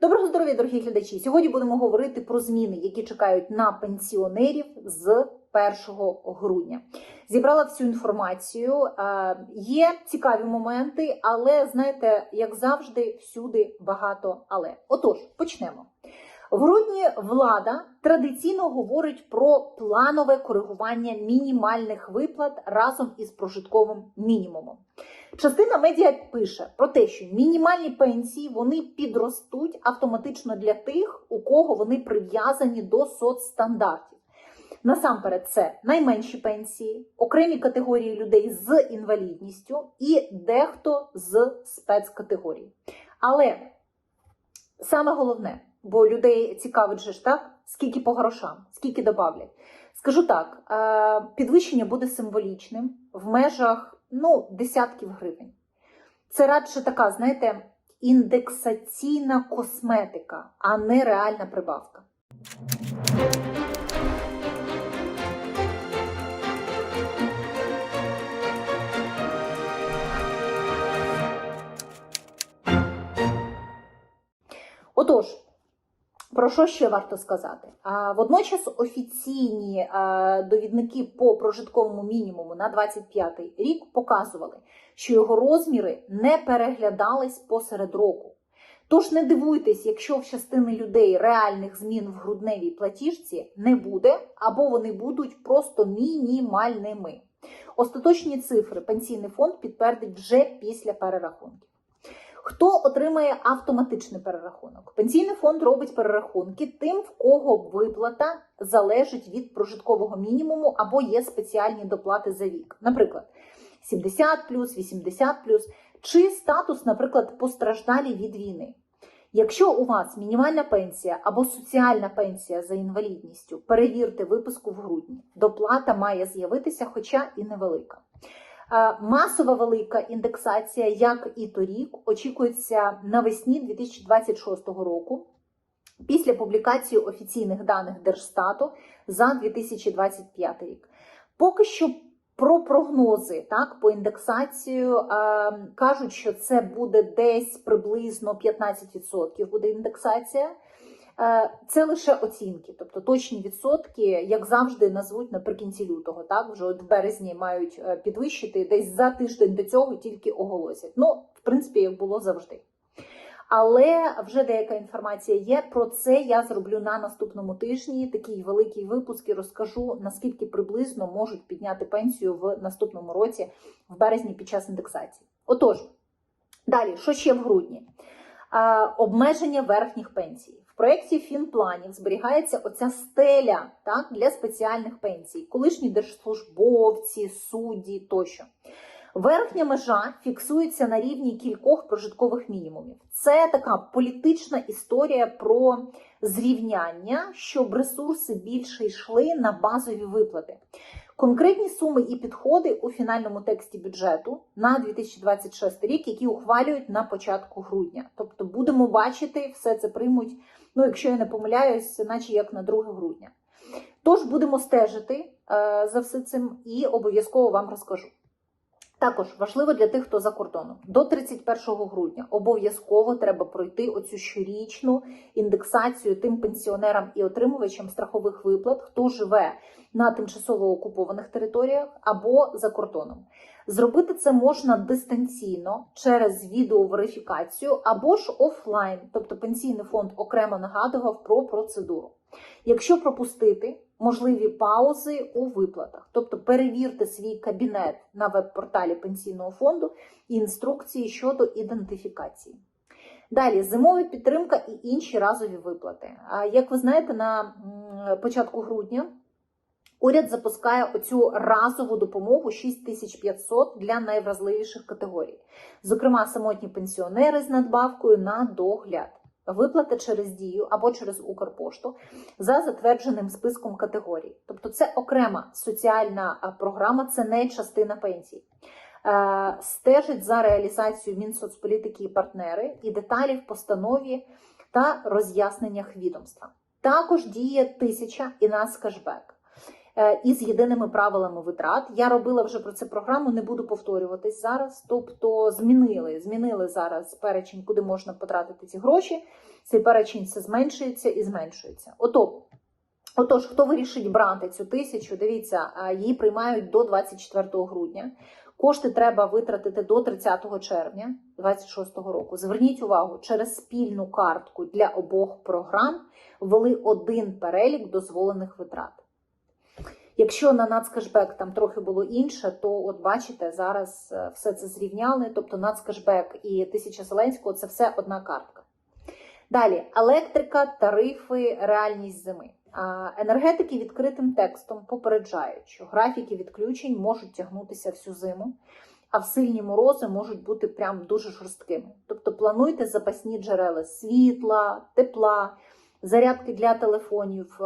Доброго здоров'я, дорогі глядачі! Сьогодні будемо говорити про зміни, які чекають на пенсіонерів з 1 грудня. Зібрала всю інформацію. Е, Є цікаві моменти, але знаєте, як завжди, всюди багато але. Отож, почнемо. В грудні влада традиційно говорить про планове коригування мінімальних виплат разом із прожитковим мінімумом. Частина медіа пише про те, що мінімальні пенсії вони підростуть автоматично для тих, у кого вони прив'язані до соцстандартів. Насамперед, це найменші пенсії, окремі категорії людей з інвалідністю і дехто з спецкатегорій. Але саме головне, бо людей цікавить же ж так, скільки по грошам, скільки добавлять. Скажу так, е, підвищення буде символічним в межах ну, десятків гривень. Це радше така, знаєте, індексаційна косметика, а не реальна прибавка. Отож, про що ще варто сказати? А, Водночас офіційні довідники по прожитковому мінімуму на 25 рік показували, що його розміри не переглядались посеред року. Тож не дивуйтесь, якщо в частини людей реальних змін в грудневій платіжці не буде, або вони будуть просто мінімальними. Остаточні цифри пенсійний фонд підтвердить вже після перерахунків. Хто отримає автоматичний перерахунок? Пенсійний фонд робить перерахунки тим, в кого виплата залежить від прожиткового мінімуму або є спеціальні доплати за вік. Наприклад, 70 плюс, 80 плюс, чи статус, наприклад, постраждалі від війни. Якщо у вас мінімальна пенсія або соціальна пенсія за інвалідністю, перевірте виписку в грудні. Доплата має з'явитися, хоча і невелика. Е, Масова велика індексація, як і торік, очікується навесні 2026 року. Після публікації офіційних даних Держстату за 2025 рік. Поки що про прогнози так, по індексацію е, кажуть, що це буде десь приблизно 15% буде індексація. Е, Це лише оцінки, тобто точні відсотки, як завжди, назвуть наприкінці лютого. Так, вже от в березні мають е, підвищити десь за тиждень до цього тільки оголосять. Ну, в принципі, як було завжди. Але вже деяка інформація є. Про це я зроблю на наступному тижні. Такий великий випуск і розкажу наскільки приблизно можуть підняти пенсію в наступному році, в березні під час індексації. Отож, далі, що ще в грудні? Обмеження верхніх пенсій. Проєкті фінпланів зберігається оця стеля так, для спеціальних пенсій, колишні держслужбовці, судді тощо. Верхня межа фіксується на рівні кількох прожиткових мінімумів. Це така політична історія про зрівняння, щоб ресурси більше йшли на базові виплати. Конкретні суми і підходи у фінальному тексті бюджету на 2026 рік, які ухвалюють на початку грудня. Тобто будемо бачити, все це приймуть, ну якщо я не помиляюсь, наче як на 2 грудня. Тож будемо стежити е, за все цим і обов'язково вам розкажу. Також важливо для тих, хто за кордоном. До 31 грудня обов'язково треба пройти оцю щорічну індексацію тим пенсіонерам і отримувачам страхових виплат, хто живе на тимчасово окупованих територіях або за кордоном. Зробити це можна дистанційно через відеоверифікацію або ж офлайн, тобто пенсійний фонд окремо нагадував про процедуру. Якщо пропустити можливі паузи у виплатах, тобто перевірте свій кабінет на веб-порталі пенсійного фонду і інструкції щодо ідентифікації. Далі зимова підтримка і інші разові виплати. Як ви знаєте, на початку грудня уряд запускає оцю разову допомогу 6500 для найвразливіших категорій, зокрема самотні пенсіонери з надбавкою на догляд. Виплата через дію або через Укрпошту за затвердженим списком категорій. Тобто це окрема соціальна програма, це не частина пенсій. Е, Стежить за реалізацією Мінсоцполітики і партнери і деталі в постанові та роз'ясненнях відомства. Також діє тисяча і нас кешбек. Е, із єдиними правилами витрат. Я робила вже про це програму, не буду повторюватись зараз. Тобто змінили, змінили зараз перечень, куди можна потратити ці гроші. Цей перечень все зменшується і зменшується. Ото, отож, хто вирішить брати цю тисячу, дивіться, її приймають до 24 грудня. Кошти треба витратити до 30 червня 2026 року. Зверніть увагу, через спільну картку для обох програм ввели один перелік дозволених витрат. Якщо на нацкешбек там трохи було інше, то от бачите, зараз е, все це зрівняли. Тобто нацкешбек і тисяча Зеленського це все одна картка. Далі електрика, тарифи, реальність зими. Енергетики відкритим текстом попереджають, що графіки відключень можуть тягнутися всю зиму, а в сильні морози можуть бути прям дуже жорсткими. Тобто плануйте запасні джерела світла, тепла, зарядки для телефонів, е,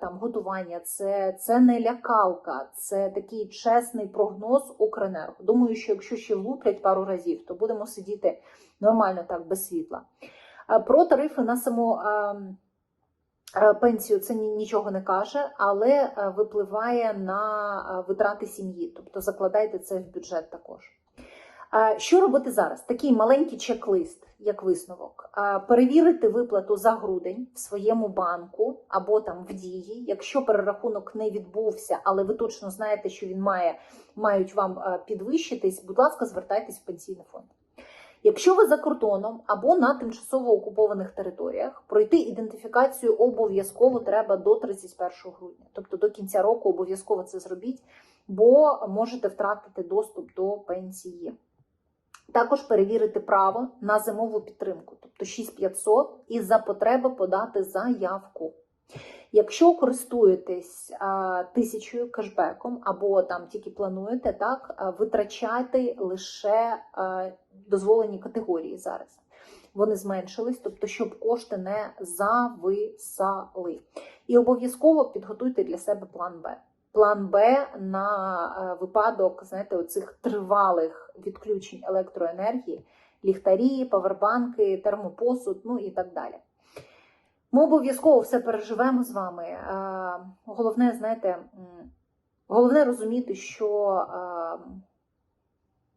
там готування. Це, це не лякалка, це такий чесний прогноз Укренерго. Думаю, що якщо ще влуплять пару разів, то будемо сидіти нормально так без світла. Про тарифи на саму е, е, пенсію це ні- нічого не каже, але е, випливає на е, витрати сім'ї. Тобто закладайте це в бюджет також. Що робити зараз? Такий маленький чек-лист, як висновок. Перевірити виплату за грудень в своєму банку або там в дії. Якщо перерахунок не відбувся, але ви точно знаєте, що він має мають вам підвищитись, будь ласка, звертайтесь в пенсійний фонд. Якщо ви за кордоном або на тимчасово окупованих територіях, пройти ідентифікацію обов'язково треба до 31 грудня, тобто до кінця року обов'язково це зробіть, бо можете втратити доступ до пенсії. Також перевірити право на зимову підтримку, тобто 6500, і за потреби подати заявку. Якщо користуєтесь а, тисячою кешбеком або там тільки плануєте, так витрачайте лише а, дозволені категорії зараз. Вони зменшились, тобто, щоб кошти не зависали. І обов'язково підготуйте для себе план Б. План Б на е, випадок, знаєте, оцих тривалих відключень електроенергії, ліхтарі, павербанки, термопосуд, ну і так далі. Ми обов'язково все переживемо з вами. Е, Головне, знаєте, головне розуміти, що е,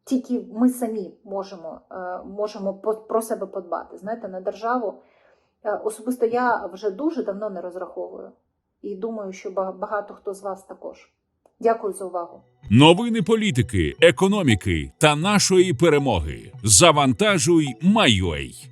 тільки ми самі можемо, можемо про себе подбати. Знаєте, на державу. Особисто я вже дуже давно не розраховую. І думаю, що ба- багато хто з вас також. Дякую за увагу. Новини політики, економіки та нашої перемоги. Завантажуй, Майой.